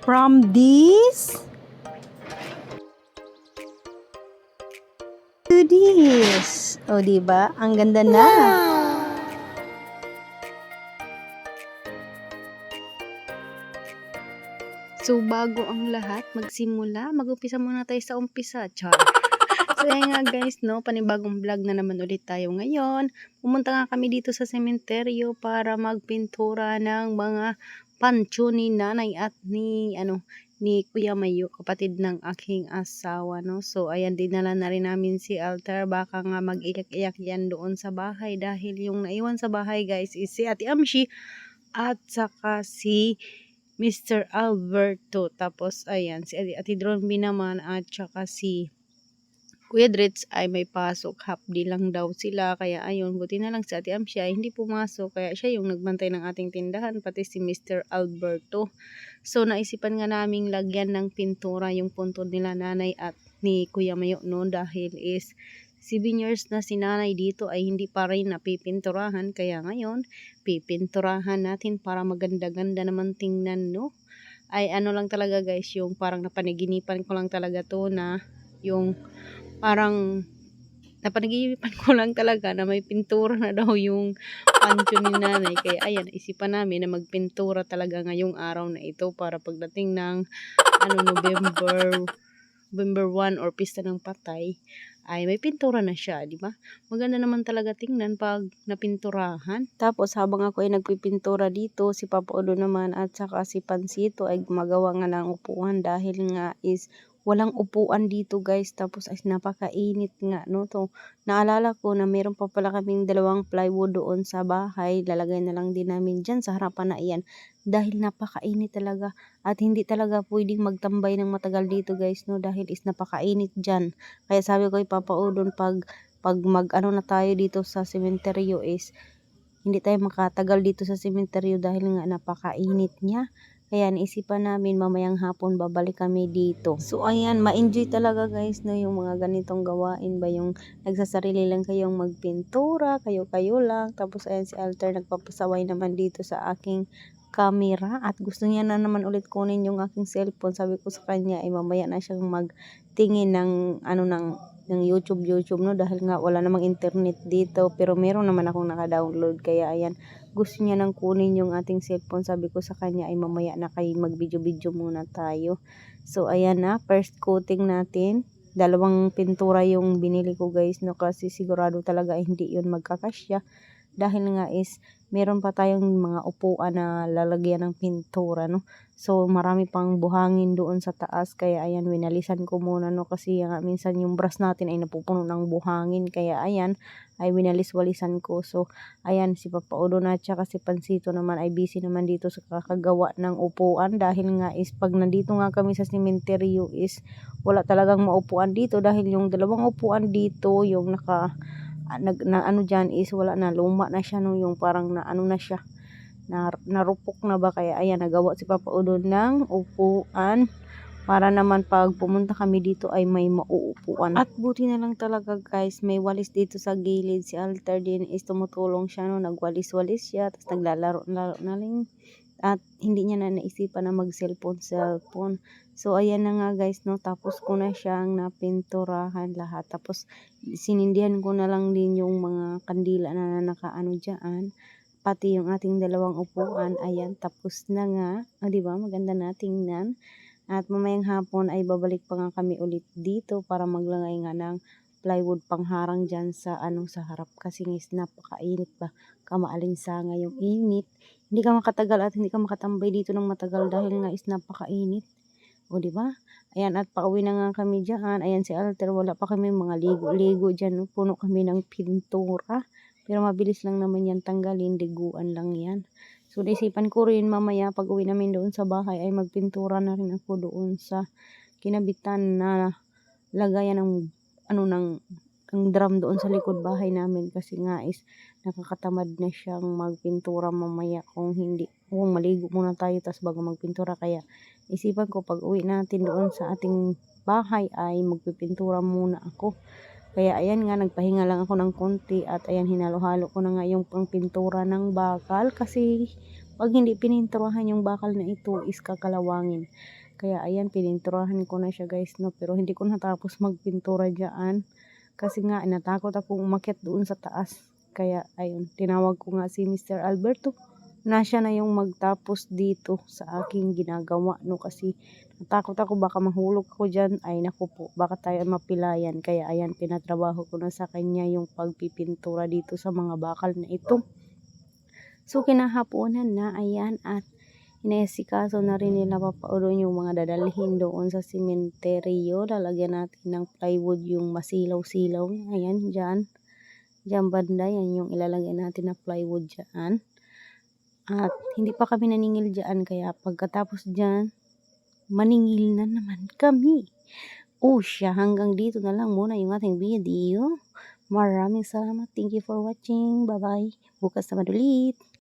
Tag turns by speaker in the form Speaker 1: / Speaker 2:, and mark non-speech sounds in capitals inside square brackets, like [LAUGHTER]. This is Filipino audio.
Speaker 1: From this to this. O, di ba? Ang ganda na. So, bago ang lahat, magsimula, mag-umpisa muna tayo sa umpisa. Char. [LAUGHS] So, yan nga guys, no, panibagong vlog na naman ulit tayo ngayon. Pumunta nga kami dito sa sementeryo para magpintura ng mga pancho ni nanay at ni, ano, ni Kuya Mayo, kapatid ng aking asawa, no. So, ayan, dinala na rin namin si Alter. Baka nga mag-iyak-iyak yan doon sa bahay dahil yung naiwan sa bahay, guys, is si Ate Amshi at saka si Mr. Alberto. Tapos, ayan, si Ate, Dronby naman at saka si Kuya Dritz ay may pasok. Half day lang daw sila. Kaya ayun, buti na lang si Ate Amshi ay hindi pumasok. Kaya siya yung nagbantay ng ating tindahan, pati si Mr. Alberto. So, naisipan nga naming lagyan ng pintura yung puntod nila nanay at ni Kuya Mayo no dahil is 7 years na si nanay dito ay hindi pa rin napipinturahan. Kaya ngayon, pipinturahan natin para maganda-ganda naman tingnan no. Ay ano lang talaga guys, yung parang napanaginipan ko lang talaga to na yung parang napanaginipan ko lang talaga na may pintura na daw yung pancho ni nanay. Kaya ayan, isipan namin na magpintura talaga ngayong araw na ito para pagdating ng ano, November November 1 or pista ng patay ay may pintura na siya, di ba? Maganda naman talaga tingnan pag napinturahan. Tapos habang ako ay nagpipintura dito, si Papa Odo naman at saka si Pansito ay gumagawa nga ng upuan dahil nga is walang upuan dito guys. Tapos ay napakainit nga no? To naalala ko na meron pa pala kaming dalawang plywood doon sa bahay. Lalagay na lang din namin dyan sa harapan na iyan. Dahil napakainit talaga. At hindi talaga pwedeng magtambay ng matagal dito guys no? Dahil is napakainit dyan. Kaya sabi ko kay Papa Udon pag pag mag ano na tayo dito sa sementeryo is hindi tayo makatagal dito sa sementeryo dahil nga napakainit niya kaya naisipan namin mamayang hapon babalik kami dito. So ayan, ma-enjoy talaga guys no yung mga ganitong gawain ba yung nagsasarili lang kayong magpintura, kayo-kayo lang. Tapos ayan si Alter nagpapasaway naman dito sa aking camera at gusto niya na naman ulit kunin yung aking cellphone. Sabi ko sa kanya ay mamaya na siyang magtingin ng ano ng ng YouTube YouTube no? Dahil nga wala namang internet dito pero meron naman akong naka-download. Kaya ayan gusto niya nang kunin yung ating cellphone. Sabi ko sa kanya ay mamaya na kayo mag video video muna tayo. So ayan na first coating natin. Dalawang pintura yung binili ko guys no? Kasi sigurado talaga hindi yun magkakasya dahil nga is meron pa tayong mga upuan na lalagyan ng pintura no? So marami pang buhangin doon sa taas. Kaya ayan winalisan ko muna no? Kasi nga minsan yung brush natin ay napupuno ng buhangin. Kaya ayan ay winalis-walisan ko. So ayan si Papa Odo na tsaka si Pansito naman ay busy naman dito sa kakagawa ng upuan. Dahil nga is pag nandito nga kami sa cementerio is wala talagang maupuan dito. Dahil yung dalawang upuan dito yung naka nag na ano diyan is wala na luma na siya no yung parang na ano na siya na narupok na ba kaya? Ayan nagawa si Papa Udo ng upuan para naman pag pumunta kami dito ay may mauupuan. At buti na lang talaga guys may walis dito sa gilid. Si Alter din is tumutulong siya no? Nagwalis-walis siya tapos naglalaro laro na lang at hindi niya na naisipan na mag cellphone. Cellphone so ayan na nga guys no? Tapos ko na siyang napinturahan lahat. Tapos sinindihan ko na lang din yung mga kandila na nakaano dyan. Pati yung ating dalawang upuan ayan. Tapos na nga o di ba? Maganda na tingnan at mamayang hapon ay babalik pa nga kami ulit dito para maglagay nga ng plywood pangharang dyan sa ano sa harap. Kasi ngis napakainit ba kamaalinsa yung init. Hindi ka makatagal at hindi ka makatambay dito ng matagal dahil nga is napakainit. O di ba? Ayan at pauwi na nga kami diyan ayan si Alter wala pa kami mga ligo-ligo diyan puno kami ng pintura. Pero mabilis lang naman yan tanggalin. Liguan lang yan so naisipan ko rin mamaya pag uwi namin doon sa bahay ay magpintura na rin ako doon sa kinabitan na lagayan ng ano ng ang drum doon sa likod bahay namin. Kasi nga is nakakatamad na siyang magpintura mamaya kung hindi kung maligo muna tayo tas bago magpintura. Kaya isipan ko pag uwi natin doon sa ating bahay ay magpipintura muna ako kaya ayan nga nagpahinga lang ako ng konti at ayan hinalo-halo ko na nga yung pangpintura ng bakal kasi Pag hindi pininturahan yung bakal na ito is kakalawangin. Kaya ayan, pininturahan ko na siya guys, no? Pero hindi ko natapos magpintura dyan. Kasi nga, natakot akong umakyat doon sa taas. Kaya ayun, tinawag ko nga si Mr. Alberto na siya na yung magtapos dito sa aking ginagawa, no? Kasi natakot ako baka mahulog ako dyan. Ay naku po, baka tayo mapilayan. Kaya ayan, pinatrabaho ko na sa kanya yung pagpipintura dito sa mga bakal na ito. So kinahaponan na, ayan, at inesikaso na rin nila papauron yung mga dadalhin doon sa simenteryo. Lalagyan natin ng plywood yung masilaw-silaw. Ayan, dyan. Dyan banda, yan yung ilalagay natin na plywood dyan. At hindi pa kami naningil dyan, kaya pagkatapos dyan, maningil na naman kami. O siya, hanggang dito na lang muna yung ating video. Maraming salamat. Thank you for watching. Bye-bye. Bukas naman ulit.